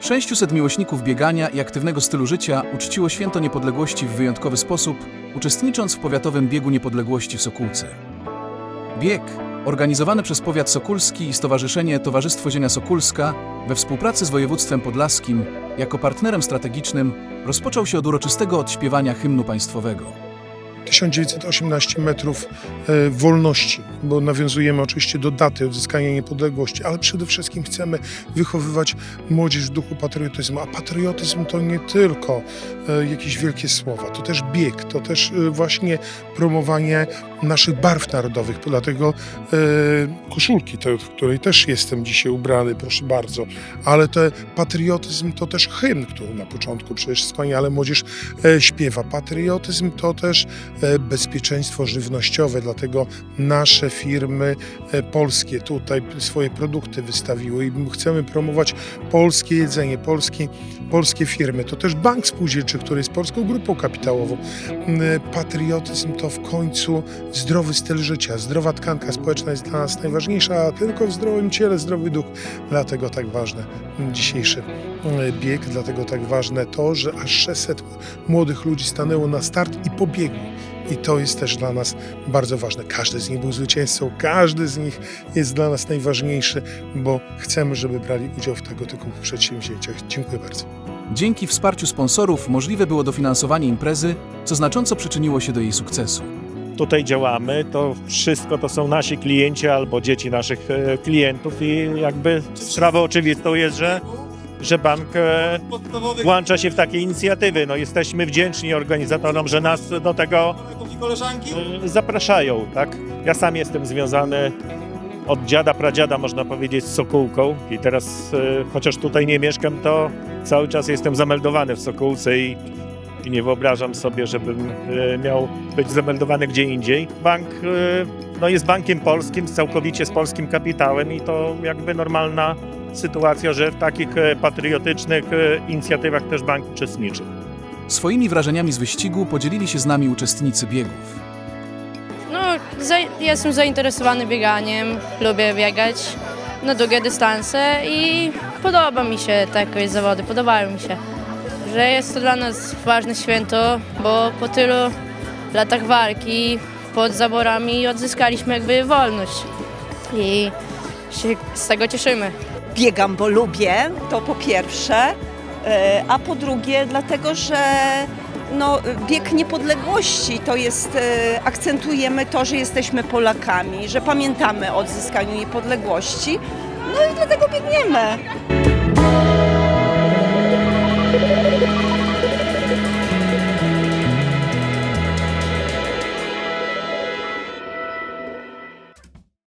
600 miłośników biegania i aktywnego stylu życia uczciło święto niepodległości w wyjątkowy sposób, uczestnicząc w powiatowym biegu niepodległości w Sokółce. Bieg, organizowany przez powiat sokulski i Stowarzyszenie Towarzystwo Zienia Sokulska we współpracy z województwem podlaskim jako partnerem strategicznym rozpoczął się od uroczystego odśpiewania hymnu państwowego. 1918 metrów e, wolności, bo nawiązujemy oczywiście do daty odzyskania niepodległości, ale przede wszystkim chcemy wychowywać młodzież w duchu patriotyzmu. A patriotyzm to nie tylko e, jakieś wielkie słowa, to też bieg, to też e, właśnie promowanie naszych barw narodowych. Dlatego e, koszulki, w której też jestem dzisiaj ubrany, proszę bardzo, ale te patriotyzm to też hymn, który na początku przecież wspaniale młodzież e, śpiewa. Patriotyzm to też e, bezpieczeństwo żywnościowe, dlatego nasze firmy e, polskie tutaj swoje produkty wystawiły i chcemy promować polskie jedzenie, polskie, polskie firmy. To też Bank Spółdzielczy, który jest polską grupą kapitałową. E, Patriotyzm to w końcu zdrowy styl życia, zdrowa tkanka społeczna jest dla nas najważniejsza, a tylko w zdrowym ciele zdrowy duch. Dlatego tak ważne dzisiejszy e, bieg, dlatego tak ważne to, że aż 600 młodych ludzi stanęło na start i pobiegło. I to jest też dla nas bardzo ważne. Każdy z nich był zwycięzcą, każdy z nich jest dla nas najważniejszy, bo chcemy, żeby brali udział w tego typu przedsięwzięciach. Dziękuję bardzo. Dzięki wsparciu sponsorów możliwe było dofinansowanie imprezy, co znacząco przyczyniło się do jej sukcesu. Tutaj działamy, to wszystko to są nasi klienci albo dzieci naszych e, klientów i jakby sprawą oczywistą jest, że, że bank e, włącza się w takie inicjatywy. No, jesteśmy wdzięczni organizatorom, że nas do tego e, zapraszają. Tak? Ja sam jestem związany od dziada, pradziada można powiedzieć z Sokółką i teraz chociaż tutaj nie mieszkam, to cały czas jestem zameldowany w Sokółce i i nie wyobrażam sobie, żebym e, miał być zameldowany gdzie indziej. Bank e, no jest bankiem polskim, całkowicie z polskim kapitałem i to jakby normalna sytuacja, że w takich e, patriotycznych inicjatywach też bank uczestniczy. Swoimi wrażeniami z wyścigu podzielili się z nami uczestnicy biegów. No, za, jestem zainteresowany bieganiem, lubię biegać na długie dystanse i podoba mi się te jakoś zawody, podobają mi się. Że jest to dla nas ważne święto, bo po tylu latach walki pod zaborami odzyskaliśmy jakby wolność i się z tego cieszymy. biegam, bo lubię, to po pierwsze, e, a po drugie dlatego, że no, bieg niepodległości to jest, e, akcentujemy to, że jesteśmy Polakami, że pamiętamy o odzyskaniu niepodległości, no i dlatego biegniemy.